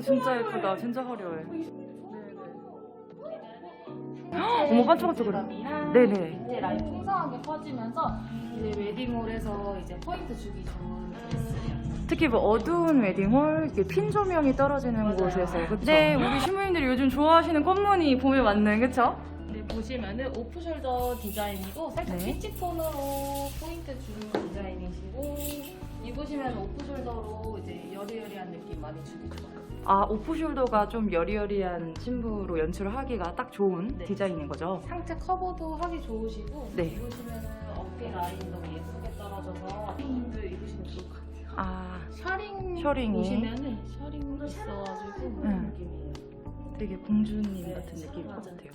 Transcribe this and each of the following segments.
오 진짜 예쁘다. 진짜 화려해. 어머, 반짝반짝거려. 네네. 이제 라인 풍성하게 퍼지면서 이제 웨딩홀에서 이제 포인트 주기 좋은 드레스예요. 특히 뭐 어두운 웨딩홀, 이렇게 핀 조명이 떨어지는 맞아요. 곳에서 그쵸? 네, 우리 신부님들이 요즘 좋아하시는 꽃무늬 봄에 맞는 그쵸? 네, 보시면은 오프숄더 디자인이고 살짝 네. 피치 톤으로 포인트 주는 디자인이시고 입으시면 오프숄더로 이제 여리여리한 느낌 많이 주기 좋아요. 아 오프숄더가 좀 여리여리한 신부로 연출을 하기가 딱 좋은 네. 디자인인 거죠? 상체 커버도 하기 좋으시고 네. 입으시면은 어깨 라인 너무 예쁘게 떨어져서 도 입으시면 좋을 것 같아요. 아 셔링 셔링이. 보시면은 셔링 있어가지고 그런 응. 느낌이에요. 되게 공주님 네, 같은 느낌일 것. 같아요.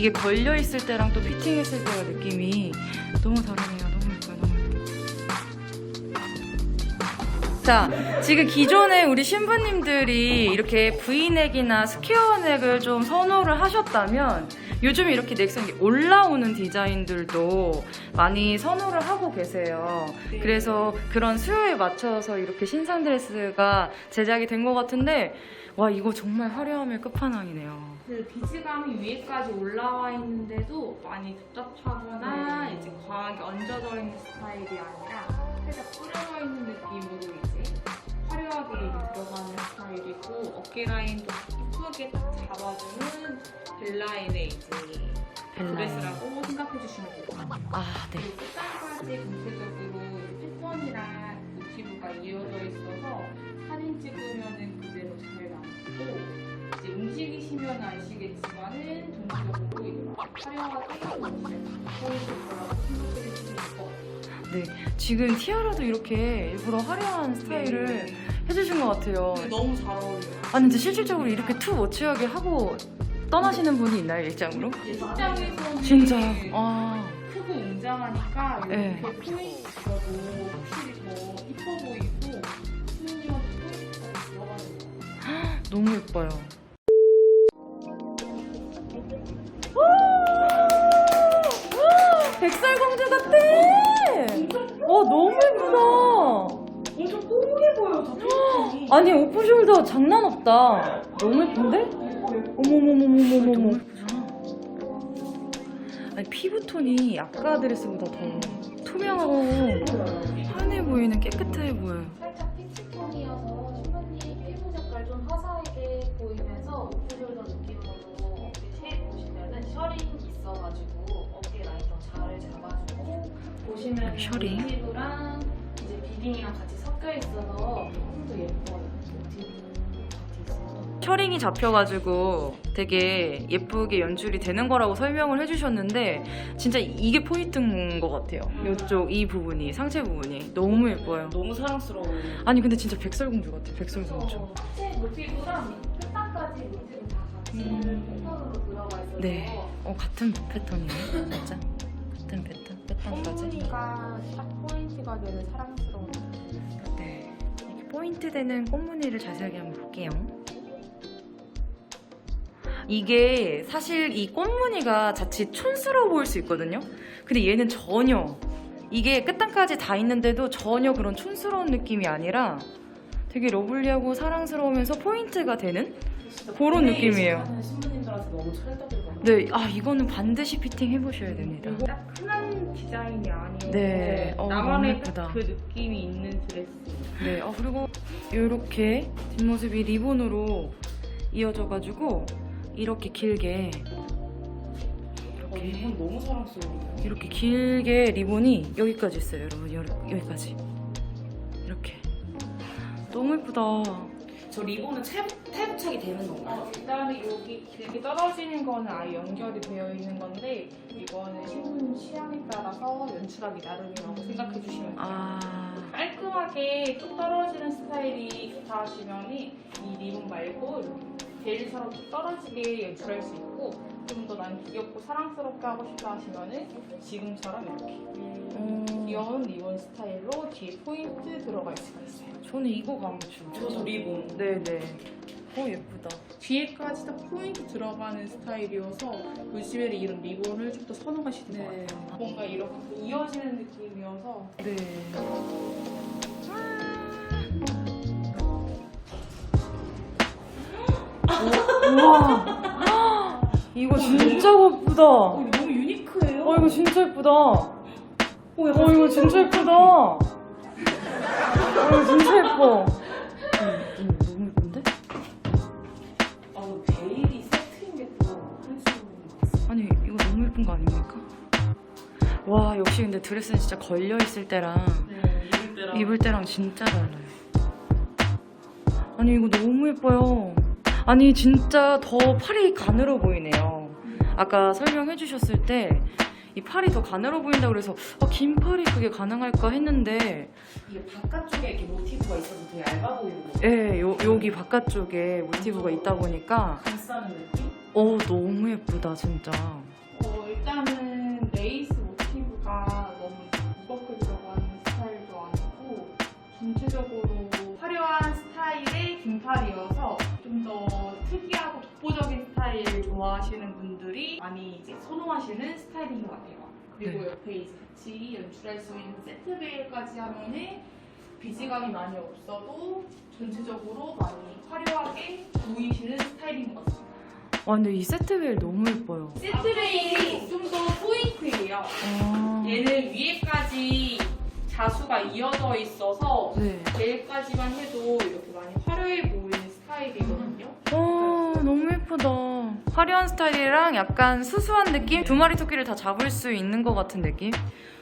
이게 걸려 있을 때랑 또 피팅했을 때가 느낌이 너무 다르네요. 너무 예뻐요. 너무 예뻐요. 자, 지금 기존에 우리 신부님들이 이렇게 V넥이나 스퀘어넥을 좀 선호를 하셨다면 요즘 이렇게 넥슨이 올라오는 디자인들도 많이 선호를 하고 계세요. 그래서 그런 수요에 맞춰서 이렇게 신상 드레스가 제작이 된 것 같은데 와 이거 정말 화려함의 끝판왕이네요. 그 비즈감이 위에까지 올라와 있는데도 많이 답답하거나 네. 이제 과하게 얹어져 있는 스타일이 아니라 살짝 뿌려져 있는 느낌으로 이제 화려하게 들어가는 스타일이고 어깨 라인도 이쁘게 딱 잡아주는 벨라인의 이제 벨라인. 드레스라고 생각해 주시면 될 것 같아요. 아 네. 그리고 끝까지 전체적으로 패턴이랑 모티브가 이어져 있어서 사진 찍으면은 그대로 잘 남고 이제 움직이시면 아시겠지만은 전체적으로 이렇게 화려하게 보이실 거라고 생각해 될것 같아요. 네. 지금 티아라도 이렇게 일부러 화려한 스타일을 네. 해주신 것 같아요. 근데 너무 잘 어울려요. 아니 근데 실질적으로 이렇게 투 워치하게 하고 떠나시는 분이 있나요 일장으로? 식장에서는 진짜요? 아 크고 웅장하니까 이렇게 네. 포인트 있어도 확실히 더 이뻐 보이고 수민이한테 포인트가 들어가는 거예요. 너무 예뻐요. 백설공주 같아. 어 너무 예쁘다. 엄청 뽀얗게 보여, 저 패턴이. 아니 오프숄더 장난 없다. 너무 예쁜데? 어머머머머머머머. 아니 피부톤이 아까 드레스보다 더 투명하고 환해 보이는 깨끗해 보여요. 살짝 피치톤이어서 신부님 피부 색깔 좀 화사하게 보이면서 오프숄더 느낌으로 어깨 쉐입 보시면은 셔링 있어가지고 어깨 라인 좀잘 잡아주고 보시면 셔링? 모티브랑 이제 비딩이랑 같이 섞여 있어서 조금 더 예뻐 셔링이 잡혀가지고 되게 예쁘게 연출이 되는 거라고 설명을 해주셨는데 진짜 이게 포인트인 것 같아요. 이쪽 이 부분이 상체 부분이 너무 예뻐요. 너무 사랑스러워요. 아니 근데 진짜 백설공주 같아. 백설공주. 어, 하체 모티브랑 끝단까지 모티브 다 같이 패턴으로 들어가 있어서 네. 어 같은 패턴이네. 진짜 같은 패턴. 패턴까지. 꽃무늬가 딱 포인트가 되는 사랑스러운 네. 이렇게 포인트 되는 꽃무늬를 자세하게 한번 볼게요. 이게 사실 이 꽃무늬가 자칫 촌스러워 보일 수 있거든요. 근데 얘는 전혀 이게 끝단까지 다 있는데도 전혀 그런 촌스러운 느낌이 아니라 되게 러블리하고 사랑스러우면서 포인트가 되는 그런 느낌이에요. 너무 찰떡이거든요. 네, 아 이거는 반드시 피팅 해보셔야 됩니다. 딱 흔한 디자인이 아니에요. 네, 어, 나만의 그 느낌이 있는 드레스. 네, 아 그리고 이렇게 뒷모습이 리본으로 이어져가지고 이렇게 길게 어, 이렇게 이건 너무 사랑스러워요. 이렇게 길게 리본이 여기까지 있어요, 여러분. 여- 여기까지 이렇게 너무 예쁘다. 저 리본은 탭, 탭착이 되는 건가요? 일단은 여기 길게 떨어지는 거는 아예 연결이 되어 있는 건데 이거는 신부님 취향에 따라서 연출하기 나름이라고 생각해 주시면 돼요. 아, 깔끔하게 뚝 떨어지는 스타일이 좋다 하시면 이 리본 말고 이렇게 뚝 떨어지게 연출할 수 있고 좀 더 난 귀엽고 사랑스럽게 하고 싶다 하시면은 지금처럼 이렇게 음, 귀여운 리본 스타일로 뒤에 포인트 들어갈 수가 있어요. 저는 이거가 한번 주 저도 리본. 네네. 어 예쁘다. 뒤에까지 다 포인트 들어가는 스타일이어서 요즘에는 이런 리본을 좀 더 선호하시는 것 네. 같아요. 뭔가 이렇게 이어지는 느낌이어서 네. 오, 우와. 이거 진짜 예쁘다. 어, 이거 너무 유니크해요. 어 이거 진짜 예쁘다. 어 이거 진짜 예쁘다. 어 이거 진짜 예뻐. 음, 음, 너무 예쁜데? 아, 이거 베일이 세트인 게또 한수 아니 이거 너무 예쁜 거 아닙니까? 와 역시 근데 드레스는 진짜 걸려 있을 때랑 네, 입을 때랑. 입을 때랑 진짜 달라요. 아니 이거 너무 예뻐요. 아니 진짜 더 팔이 가늘어 보이네요. 아까 설명해 주셨을 때 이 팔이 더 가늘어 보인다 그래서 어, 긴 팔이 그게 가능할까 했는데 이게 바깥쪽에 이렇게 모티브가 있어서 되게 얇아 보이는 거. 예, 요, 여기 바깥쪽에 모티브가 있다 보니까 감싸는 느낌? 어 너무 예쁘다 진짜. 어, 일단은 레이스 모티브가 너무 무겁게 들어가는 스타일도 아니고 전체적으로 독보적인 스타일 좋아하시는 분들이 많이 이제 선호하시는 스타일인 것 같아요. 그리고 네. 옆에 이제 같이 연출할 수 있는 세트 베일까지 하면은 비지감이 많이 없어도 전체적으로 많이 화려하게 보이시는 스타일인 것 같습니다. 와 근데 이 세트웨어 너무 예뻐요. 세트 베일이 좀 더 포인트예요. 아, 얘는 위에까지 자수가 이어져 있어서 네. 베일까지만 해도 이렇게 많이 화려해 보이는 스타일이거든요. 예쁘다. 화려한 스타일이랑 약간 수수한 느낌? 두 마리 토끼를 다 잡을 수 있는 것 같은 느낌?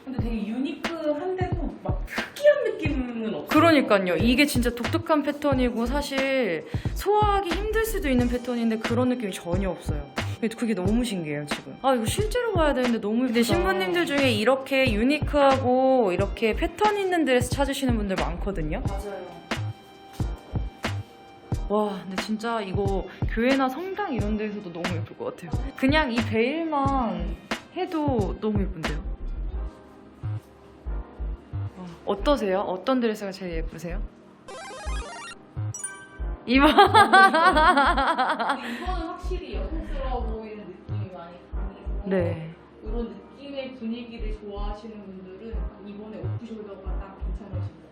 근데 되게 유니크한데도 막 특이한 느낌은 없어. 그러니까요. 이게 진짜 독특한 패턴이고 사실 소화하기 힘들 수도 있는 패턴인데 그런 느낌이 전혀 없어요. 근데 그게 너무 신기해요 지금. 아 이거 실제로 봐야 되는데 너무 예쁘다. 근데 신부님들 중에 이렇게 유니크하고 이렇게 패턴 있는 드레스 찾으시는 분들 많거든요. 맞아요. 와, 근데 진짜 이거 교회나 성당 이런 데에서도 너무 예쁠 것 같아요. 그냥 이 베일만 해도 너무 예쁜데요? 와, 어떠세요? 어떤 드레스가 제일 예쁘세요? 이번 이거는 확실히 여성스러워 보이는 느낌이 많이 강해서 네. 이런 느낌의 분위기를 좋아하시는 분들은 이번에 오프숄더가 딱 괜찮으신 것 같아요.